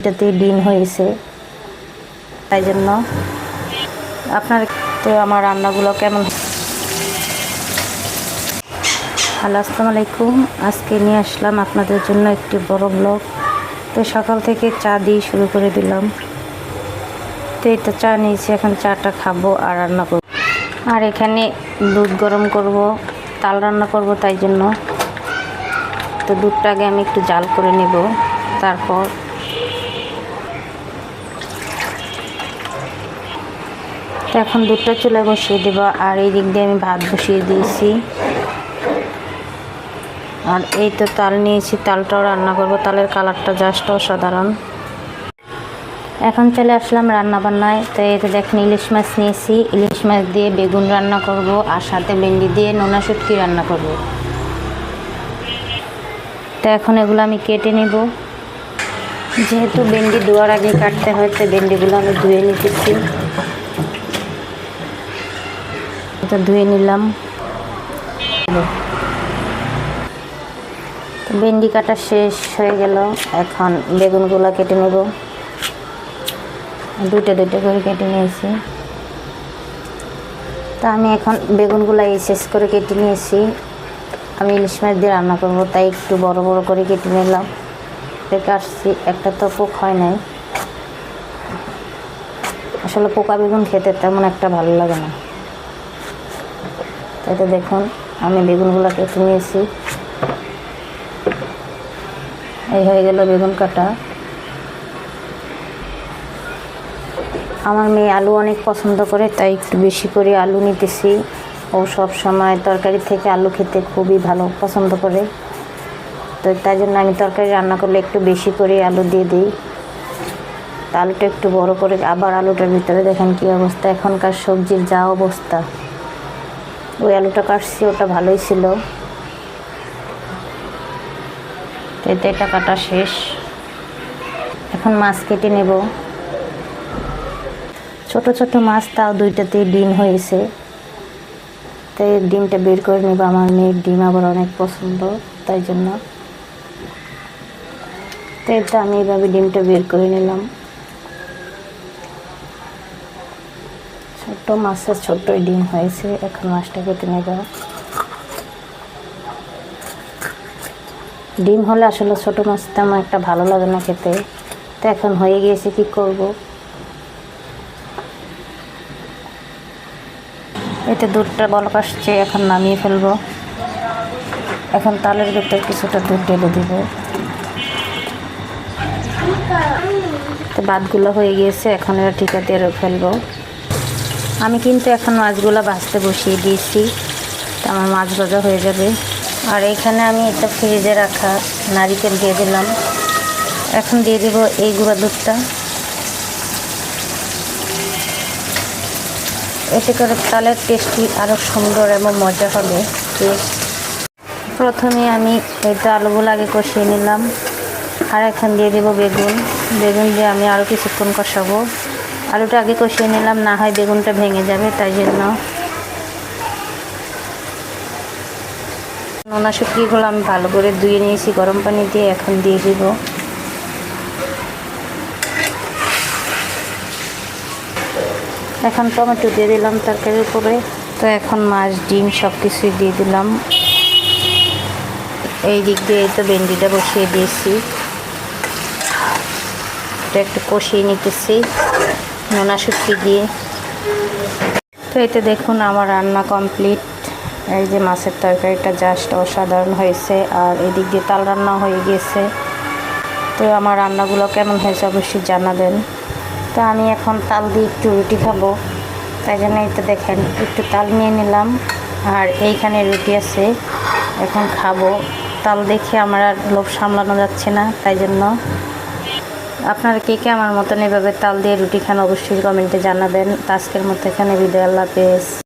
এটাতে ডিম হয়েছে। তাই জন্য আপনার তো আমার রান্নাগুলো কেমন? হ্যালো, আসসালামু আলাইকুম। আজকে নিয়ে আসলাম আপনাদের জন্য একটি বড় ব্লগ তো সকাল থেকে চা দিয়ে শুরু করে দিলাম। তো এই তো চা নিয়েছি, এখন চাটা খাব আর রান্না করব। আর এখানে দুধ গরম করব, তাল রান্না করব তাই জন্য। তো দুধটা আগে আমি একটু জাল করে নেব, তারপর এখন দুধটা চুলে বসিয়ে দেব, আর এই দিক দিয়ে আমি ভাত বসিয়ে দিয়েছি। আর এই তো তাল নিয়েছি, তালটাও রান্না করব, তালের কালারটা জাস্ট অসাধারণ। এখন চলে আসলাম রান্না বান্নায় তো এই তো দেখেন, ইলিশ মাছ নিয়েছি, ইলিশ মাছ দিয়ে বেগুন রান্না করব, আর সাথে ভেন্ডি দিয়ে নোনা শুটকি রান্না করব। তো এখন এগুলো আমি কেটে নেব। যেহেতু ভেন্ডি ধোয়ার আগে কাটতে হয়, তো ভেন্ডিগুলো আমি ধুয়ে নিতেছি। এটা ধুয়ে নিলাম। ভেন্ডি কাটা শেষ হয়ে গেল। এখন বেগুনগুলো কেটে নেব। দুটো দুটো করে কেটে নিয়েছি। তা আমি এখন বেগুনগুলো এই শেষ করে কেটে নিয়েছি। আমি ইলিশ মাছ দিয়ে রান্না করব, তাই একটু বড় বড় করে কেটে নিলাম। কাটছি, একটা তো পোক হয় নাই। আসলে পোকা বেগুন খেতে তেমন একটা ভালো লাগে না। তাই তো দেখুন, আমি বেগুনগুলো কেটে নিয়েছি এই হয়ে গেল বেগুন কাটা। আমার মেয়ে আলু অনেক পছন্দ করে, তাই একটু বেশি করে আলু নিতেছি। ও সব সময় তরকারি থেকে আলু খেতে খুবই ভালো পছন্দ করে। তো তাই জন্য আমি তরকারি রান্না করলে একটু বেশি করে আলু দিয়ে দিই। আলুটা একটু বড় করে, আবার আলুটার ভিতরে দেখেন কী অবস্থা। এখনকার সবজির যা অবস্থা। ওই আলুটা কাটছি, ওটা ভালোই ছিল। এতে এটা কাটা শেষ। এখন মাছ কেটে নেব। ছোট ছোট মাছ, তাও দুইটাতে ডিম হয়েছে। তাই ডিমটা বের করে নেব, আমার মেয়ের ডিম আবার অনেক পছন্দ, তাই জন্য। তো এটা আমি এভাবে ডিমটা বের করে নিলাম। মাছের ছোট্ট ডিম হয়েছে, এখন মাছটা কেটে নেব ডিম হলে আসলে ছোটো মাছ তেমন একটা ভালো লাগে না খেতে। তো এখন হয়ে গিয়েছে, কি করব? এতে দুধটা বলক আসছে, এখন নামিয়ে ফেলব। এখন তালের ভিতরে কিছুটা দুধ ঢেলে দিব। তো ভাতগুলো হয়ে গিয়েছে, এখন এটা ঠিকা দিয়ে ফেলব। আমি কিন্তু এখন মাছগুলো ভাজতে বসিয়ে দিয়েছি। তো আমার মাছ ভাজা হয়ে যাবে। আর এখানে আমি এটা ফ্রিজে রাখা নারিকেল দিয়ে দিলাম। এখন দিয়ে দেব এই গুঁড়া দুধটা। এতে করে তালের টেস্টি আরও সুন্দর এবং মজা হবে। টেস্ট প্রথমে আমি এই তো আলুগুলো আগে কষিয়ে নিলাম। আর এখন দিয়ে দেবো বেগুন। বেগুন দিয়ে আমি আরও কিছুক্ষণ কষাবো। আলুটা আগে কষিয়ে নিলাম, না হয় বেগুনটা ভেঙে যাবে, তাই জন্য। নোনা শুকিয়েগুলো আমি ভালো করে ধুয়ে নিয়েছি, গরম পানি দিয়ে এখন দিয়ে দিব। এখন টমেটো দিয়ে দিলাম তরকারির উপরে। তো এখন মাছ, ডিম সব কিছুই দিয়ে দিলাম। এই দিক দিয়ে তো ভেন্ডিটা বসিয়ে দিয়েছি। এটা একটু কষিয়ে নিতেছি। নোনা শুকিয়ে দিয়ে। তো এতে দেখুন আমার রান্না কমপ্লিট। এই যে মাছের তরকারিটা জাস্ট অসাধারণ হয়েছে আর এদিক দিয়ে তাল রান্না হয়ে গিয়েছে তো আমার রান্নাগুলো কেমন হয়েছে অবশ্যই জানাবেন। তো আমি এখন তাল দিয়ে একটু রুটি খাব। তাই জন্য তো দেখেন, একটু তাল নিয়ে নিলাম। আর এইখানে রুটি আছে, এখন খাব। তাল দেখে আমার আর লোভ সামলানো যাচ্ছে না, তাই জন্য আপনারা কে কে আমার মতন এভাবে তাল দিয়ে রুটি খান অবশ্যই কমেন্টে জানাবেন। আজকের মতো এখানে বিদায়, আল্লাহ হাফেজ।